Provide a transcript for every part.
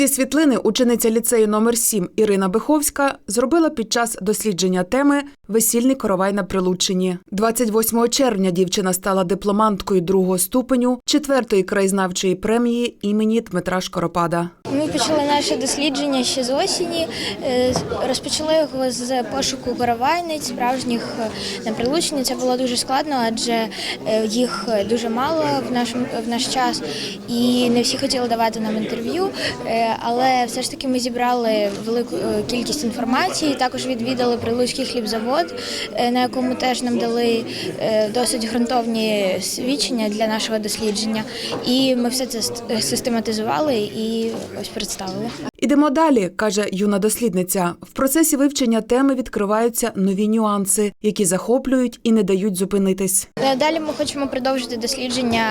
Ці світлини учениця ліцею номер 7 Ірина Биховська зробила під час дослідження теми Весільний коровай на Прилуччині. 28 червня дівчина стала дипломанткою другого ступеню четвертої краєзнавчої премії імені Дмитра Шкоропада. Ми почали наше дослідження ще з осені. Е, Розпочали його з пошуку коровайниць справжніх е, на Прилуччині. Це було дуже складно, адже е, їх дуже мало в наш, в наш час, і не всі хотіли давати нам інтерв'ю. Але все ж таки ми зібрали велику кількість інформації. Також відвідали Прилуцький хлібзавод, на якому теж нам дали досить ґрунтовні свідчення для нашого дослідження. І ми все це ст- систематизували і ось представили. Ідемо далі, каже юна дослідниця. В процесі вивчення теми відкриваються нові нюанси, які захоплюють і не дають зупинитись. Е, Далі ми хочемо продовжити дослідження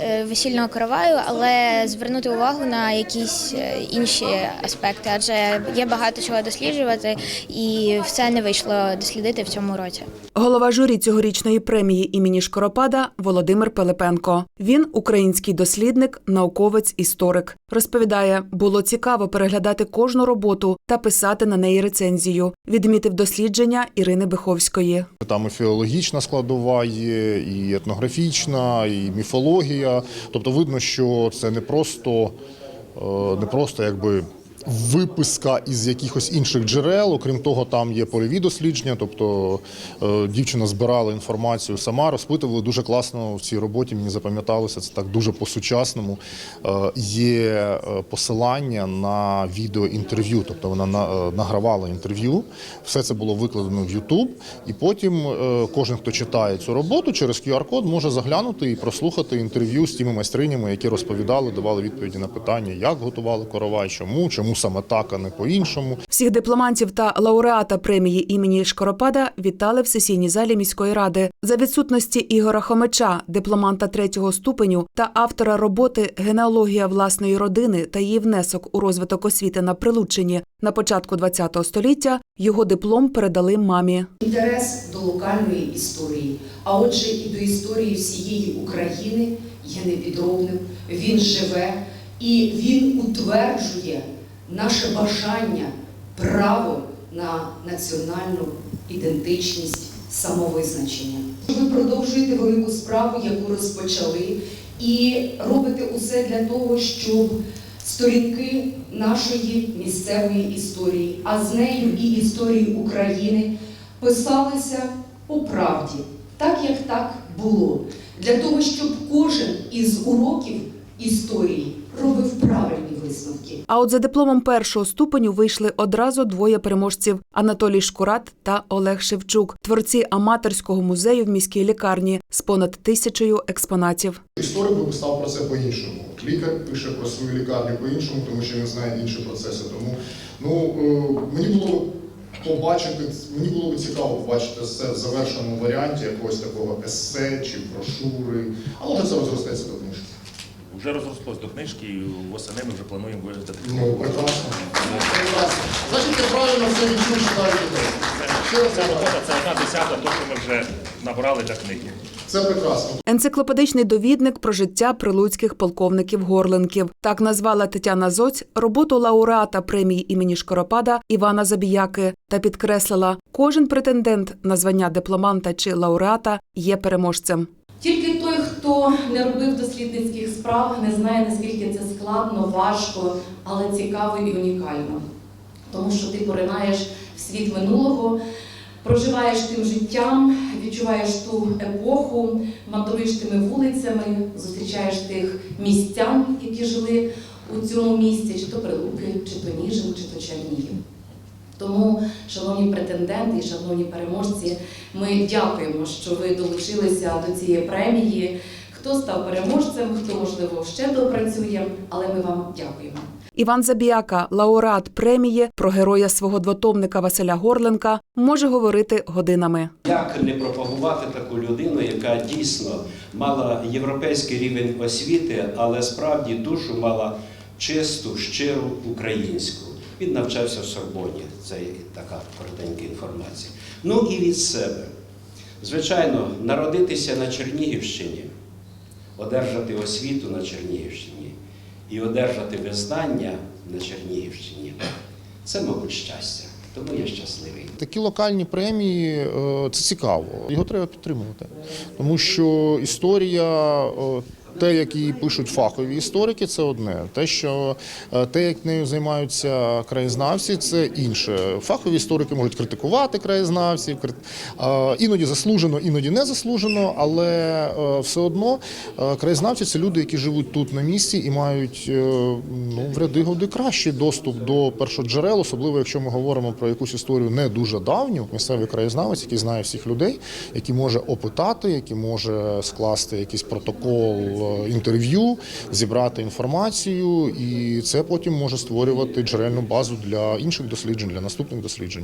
е, весільного караваю, але звернути увагу на якісь е, інші аспекти, адже є багато чого досліджувати, і все не вийшло дослідити в цьому році. Голова журі цьогорічної премії імені Шкоропада Володимир Пилипенко. Він український дослідник, науковець, історик. Розповідає, було цікаво переглядати кожну роботу та писати на неї рецензію. Відмітив дослідження Ірини Биховської. Там і філологічна складова є, і етнографічна, і міфологія. Тобто видно, що це не просто, е, не просто якби. Виписка із якихось інших джерел, окрім того, там є польові дослідження. Тобто е, дівчина збирала інформацію сама, розпитували дуже класно в цій роботі. Мені запам'яталося це так дуже по-сучасному. Е, є е, посилання на відеоінтерв'ю, тобто вона на- награвала інтерв'ю. Все це було викладено в YouTube, і потім кожен, хто читає цю роботу, через QR-код може заглянути і прослухати інтерв'ю з тими майстринями, які розповідали, давали відповіді на питання, як готували коровай, чому, чому саме так, а не по-іншому. Всіх дипломантів та лауреата премії імені Шкоропада вітали в сесійній залі міської ради. За відсутності Ігора Хомича, дипломанта третього ступеню та автора роботи Генеалогія власної родини та її внесок у розвиток освіти на Прилуччині на початку ХХ століття його диплом передали мамі. Інтерес до локальної історії, а отже, і до історії всієї України є непідробним. Він живе і він утверджує наше бажання, право на національну ідентичність, самовизначення. Ви продовжуєте велику справу, яку розпочали, і робите усе для того, щоб сторінки нашої місцевої історії, а з нею і історії України писалися по правді, так як так було, для того, щоб кожен із уроків історії робив правильні висновки. А от за дипломом першого ступеню вийшли одразу двоє переможців: Анатолій Шкурат та Олег Шевчук, творці аматорського музею в міській лікарні з понад тисячею експонатів. Історик би писав про це по-іншому. Лікар пише про свою лікарню по-іншому, тому що він знає інші процеси. Тому ну е, мені було побачити, мені було б цікаво побачити це в завершеному варіанті якогось такого есе чи брошури, а може це розростеться до книжки. Вже розрослось до книжки, і восени ми вже плануємо видати. Ну, прекрасно. Прекрасно. Значить, я правильно все відчув. Ще Ця робота це одна десята, то, що ми вже набрали для книги. Це прекрасно. Енциклопедичний довідник про життя прилуцьких полковників-горленків. Так назвала Тетяна Зоць роботу лауреата премії імені Шкоропада Івана Забіяки та підкреслила, кожен претендент на звання дипломанта чи лауреата є переможцем. Тільки той, хто не робив дослідницьких справ, не знає, наскільки це складно, важко, але цікаво і унікально. Тому що ти поринаєш в світ минулого, проживаєш тим життям, відчуваєш ту епоху, мандруєш тими вулицями, зустрічаєш тих містян, які жили у цьому місті, чи то Прилуки, чи то Ніжин, чи то Чернігів. Тому, шановні претенденти і шановні переможці, ми дякуємо, що ви долучилися до цієї премії. Хто став переможцем, хто можливо ще допрацює, але ми вам дякуємо. Іван Забіяка, лауреат премії про героя свого двотомника Василя Горленка, може говорити годинами. Як не пропагувати таку людину, яка дійсно мала європейський рівень освіти, але справді душу мала чисту, щиру українську. Він навчався в Сорбоні. Це така коротенька інформація. Ну і від себе. Звичайно, народитися на Чернігівщині, одержати освіту на Чернігівщині і одержати визнання на Чернігівщині. Це, мабуть, щастя. Тому я щасливий. Такі локальні премії е, це цікаво. Його треба підтримувати, тому що історія. Те, як її пишуть фахові історики, це одне. Те, що е, те, як нею займаються краєзнавці, це інше. Фахові історики можуть критикувати краєзнавців, е, іноді заслужено, іноді не заслужено, але е, все одно краєзнавці це люди, які живуть тут на місці і мають ну, в ряди годи кращий доступ до першоджерел, особливо якщо ми говоримо про якусь історію не дуже давню. Місцевий краєзнавець, який знає всіх людей, який може опитати, який може скласти якийсь протокол інтерв'ю, зібрати інформацію, і це потім може створювати джерельну базу для інших досліджень, для наступних досліджень.